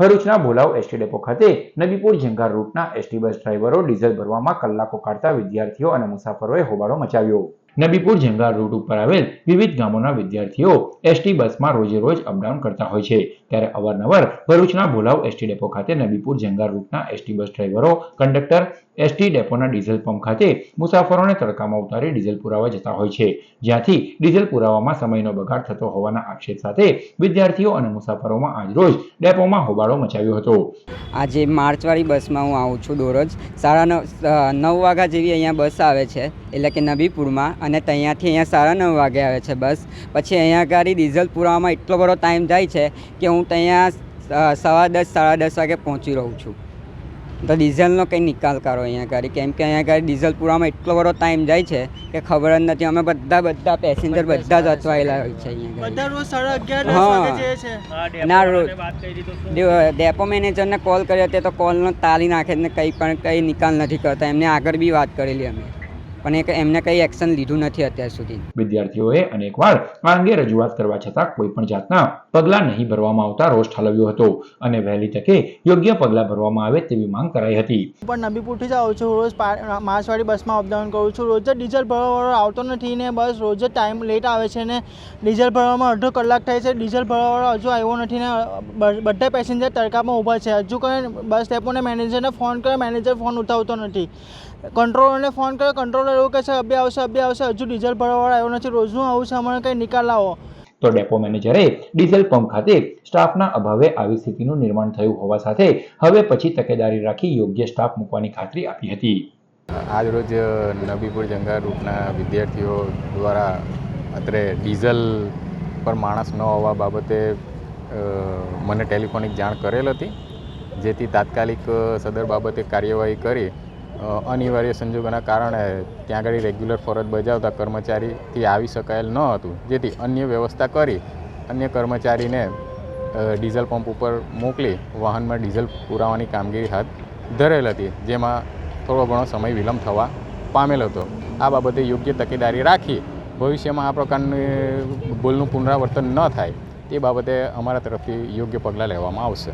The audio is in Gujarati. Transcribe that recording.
ભરૂચના ભોલાવ એસટી ડેપો ખાતે નબીપુર ઝંકાર રૂટના એસટી બસ ડ્રાઈવરો ડીઝલ ભરવામાં કલાકો કાઢતા વિદ્યાર્થીઓ અને મુસાફરોએ હોબાળો મચાવ્યો. નબીપુર જંગાર રૂટ ઉપર આવેલ વિવિધ ગામોના વિદ્યાર્થીઓ એસટી બસમાં રોજે રોજ અપડાઉન કરતા હોય છે. ત્યારે અવારનવાર ભરૂચના ભોલાવ એસટી ડેપો ખાતે નબીપુર જંગાર રૂટના એસટી બસ ડ્રાઈવરો, કંડક્ટર, એસટી ડેપોના ડીઝલ પંપ ખાતે મુસાફરોને તડકામાં ઉતારી ડીઝલ પુરાવા જતા હોય છે. જ્યાંથી ડીઝલ પુરાવામાં સમયનો બગાડ થતો હોવાના આક્ષેપ સાથે વિદ્યાર્થીઓ અને મુસાફરોમાં આજરોજ ડેપોમાં હોબાળો મચાવ્યો હતો. આજે માર્ચવાળી બસમાં હું આવું છું દરરોજ. સાડા નવ વાગ્યા જેવી અહીંયા બસ આવે છે. એટલે કે નબીપુરમાં. અને ત્યાંથી અહીંયા સાડા નવ વાગે આવે છે બસ. પછી અહીંયા ગાડી ડીઝલ પુરાવામાં એટલો બધો ટાઈમ જાય છે કે હું ત્યાં સવા દસ સાડા દસ વાગે પહોંચી રહું છું. તો ડીઝલનો કંઈ નિકાલ કરો અહીંયા ગાડી કેમ કે અહીંયા ગાડી ડીઝલ પુરાવામાં એટલો બધો ટાઈમ જાય છે કે ખબર જ નથી. અમે બધા બધા પેસેન્જર બધા જ અચવાયેલા હોય છે અહીંયા હા. ના રોજ. ડેપો મેનેજરને કોલ કર્યો તે તો કોલનો તાલી નાખે ને કંઈ પણ કંઈ નિકાલ નથી કરતા. એમને આગળ બી વાત કરેલી અમે. પણ એક એમને કંઈ એક્શન લીધું નથી અત્યાર સુધી. વિદ્યાર્થીઓએ અનેકવાર આ અંગે રજૂઆત કરવા છતાં કોઈ પણ જાતના પગલાં નહીં ભરવામાં આવતા રોષ ઠાલવ્યો હતો અને વહેલી તકે યોગ્ય પગલાં ભરવામાં આવે તેવી માંગ કરાઈ હતી. પણ નબીપુરથી જ આવું છું. રોજ પા- બસમાં અપડાઉન કરું છું. રોજ જ ડીઝલ ભરવાવાળો આવતો નથી ને બસ રોજ જ ટાઈમ લેટ આવે છે ને ડીઝલ ભરવામાં અડધો કલાક થાય છે. ડીઝલ ભરવાવાળો હજુ આવ્યો નથી ને બધા પેસેન્જર તડકામાં ઊભા છે. હજુ કોઈ બસ ડેપોને મેનેજરને ફોન કર્યો. મેનેજર ફોન ઉઠાવતો નથી. કંટ્રોલરને ફોન કર્યો. કંટ્રોલર એવું કહે છે અબે આવશે અબે આવશે હજુ ડીઝલ ભરવાવાળો આવ્યો નથી રોજનું આવું છે અમારે કંઈ નિકાલ લાવો. તો ડેપો મેનેજરે ડીઝલ પંપ ખાતે સ્ટાફના અભાવે આવી સ્થિતિનું નિર્માણ થયું હોવા સાથે હવે પછી તકેદારી રાખી યોગ્ય સ્ટાફ મૂકવાની ખાતરી આપી હતી. આજ રોજ નબીપુર જંગા રૂટના વિદ્યાર્થીઓ દ્વારા અત્રે ડીઝલ પર માણસ ન હોવા બાબતે મને ટેલિફોનિક જાણ કરેલ હતી જેથી તાત્કાલિક સદર બાબતે કાર્યવાહી કરી અનિવાર્ય સંજોગોના કારણે ત્યાં આગળ રેગ્યુલર ફરજ બજાવતા કર્મચારીથી આવી શકાયેલ ન હતું. જેથી અન્ય વ્યવસ્થા કરી અન્ય કર્મચારીને ડીઝલ પંપ ઉપર મોકલી વાહનમાં ડીઝલ પુરાવાની કામગીરી હાથ ધરેલ હતી, જેમાં થોડો ઘણો સમય વિલંબ થવા પામેલ હતો. આ બાબતે યોગ્ય તકેદારી રાખી ભવિષ્યમાં આ પ્રકારની ભૂલનું પુનરાવર્તન ન થાય, તે બાબતે અમારા તરફથી યોગ્ય પગલાં લેવામાં આવશે.